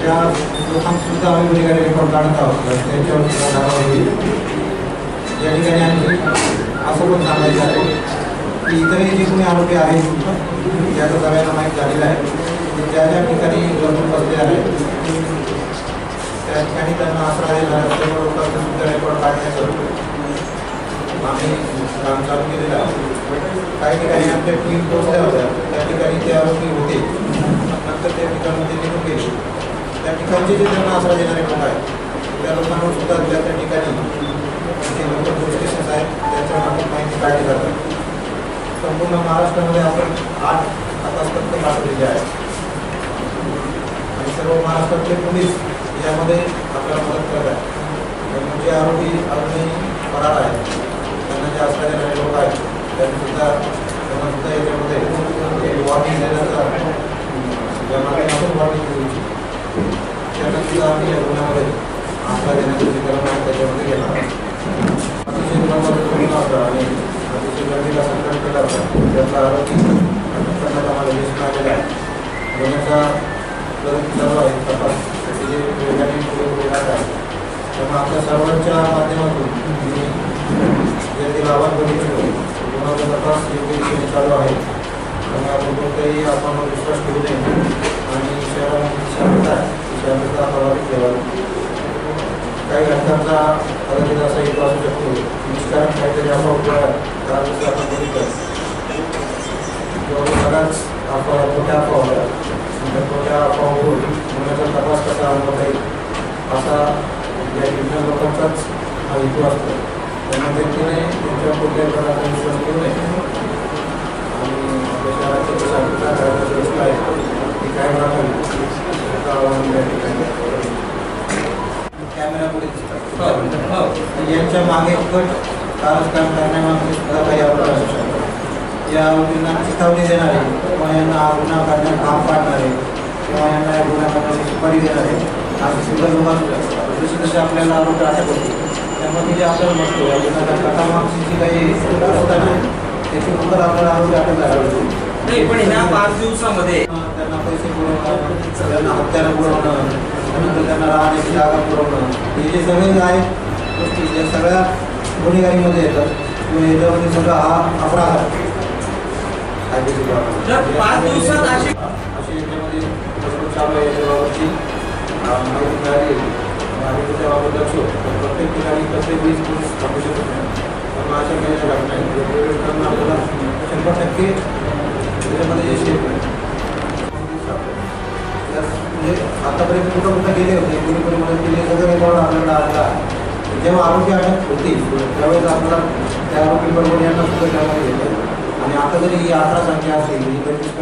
त्या लोकांसुद्धा आम्ही गुन्हेगारी रेकॉर्ड काढत आहोत त्याच्यावर धारा होईल या ठिकाणी आम्ही असं पण सांगायचं आहे की इतरही जे कोणी आरोपी आहेत याचा सगळ्यांना माहीत झालेला आहे ज्या ज्या ठिकाणी लपून बसले आहेत त्या ठिकाणी त्यांना आसरा दिला त्यामुळे लोकांचा सुद्धा रेकॉर्ड काढण्याचं आम्ही काम चालू केलेलं आहे. काही ठिकाणी आमच्या टीम पोहोचल्या होत्या. त्या ठिकाणी ते आरोपी होते. नंतर त्या ठिकाणामध्ये निघून गेले त्या ठिकाणचे जे त्यांना आसरा देणारे लोक आहेत त्या लोकांवर सुद्धा त्या त्या ठिकाणी जे लोकल पोलीस स्टेशन्स आहेत त्यांच्या मार्फत माहिती काढली जातात संपूर्ण महाराष्ट्रामध्ये आपण आठ तपास पथकं पाठवलेली आहेत आणि सर्व महाराष्ट्रातले पोलीस यामध्ये आपल्याला मदत करत आहेत. आणि जे आरोपी अजूनही फरार आहेत त्यांना जे आसरा देणारे लोक आहेत त्यांनी सुद्धा त्यांना सुद्धा याच्यामध्ये माध्यमातून वॉर्निंग आम्ही अतिशय होता आणि केला होता आहे चालू आहे तपास त्याचे जे आपल्या सर्वांच्या माध्यमातून योग्य चालू आहे. त्यामुळे आपण कोणताही आपण विश्वास ठेवू नये. आणि शहरामध्ये शांतता आहे. ती शांतता प्रभावित ठेवावी. काही घटनांचा कदाचित असा हेतू असू शकतो. की निष्कारण काहीतरी अफवा उपयोग कारण आपण बघितलं. किंवा सगळ्याच अफवा मोठ्या अफवा होत्या म्हणजे त्या मोठ्या अफवावरून गुन्ह्याचा तपास कसा आणता येईल असा या विज्ञान लोकांचाच हा हेतू असतो. त्यांना व्यक्तीने त्यांच्या कुठल्याही प्रकारचा विश्वास करू नये. यांच्या मागे कट कारस्थान करण्यामागे सुद्धा काही अपराध असू शकतात या आरोपींना चिथावणी देणारे किंवा यांना गुन्हा करण्यात भाग पाडणारे किंवा यांना या गुन्हा करण्याची सुपारी देणारे असे सुद्धा लोक जसे जसे आपल्याला आरोपी अटक होते त्यामध्ये जे आपल्याला बघतो या गुन्ह्याच्या कटामागची जी काही व्यवस्था आहे त्याची नंतर आपल्याला आरोपी अटक झाला नाही पण ह्या पाच दिवसामध्ये त्यांना पैसे पुरवणं त्यांना हत्यारं पुरवणं त्यानंतर त्यांना राहण्याची जागा पुरवणं. हे जे सगळे आहेत गोष्टी या सगळ्या गुन्हेगारीमध्ये येतात. किंवा याच्यामध्ये सगळा हा अपराध आहे. पाच दिवसात अशी अशी याच्यामध्ये चालू आहे याच्याबाबतची. माहिती मिळाली. लक्ष. पण प्रत्येक ठिकाणी प्रत्येक पोलीस थांबू शकत नाही. पण अशा काही वेगवेगळे आपल्याला शंभर टक्के त्याच्यामध्ये यश येत नाही म्हणजे आतापर्यंत कुठं कुठं गेले होते कोणी कोणी मदत केली सगळं रेकॉर्ड जेव्हा आरोग्य अटक होती त्यावेळेस आपल्याला त्या आरोपीबरोबर यांना सुद्धा त्यामध्ये घेतलं आणि आता जरी ही अठरा संख्या असेल ही पंचवीस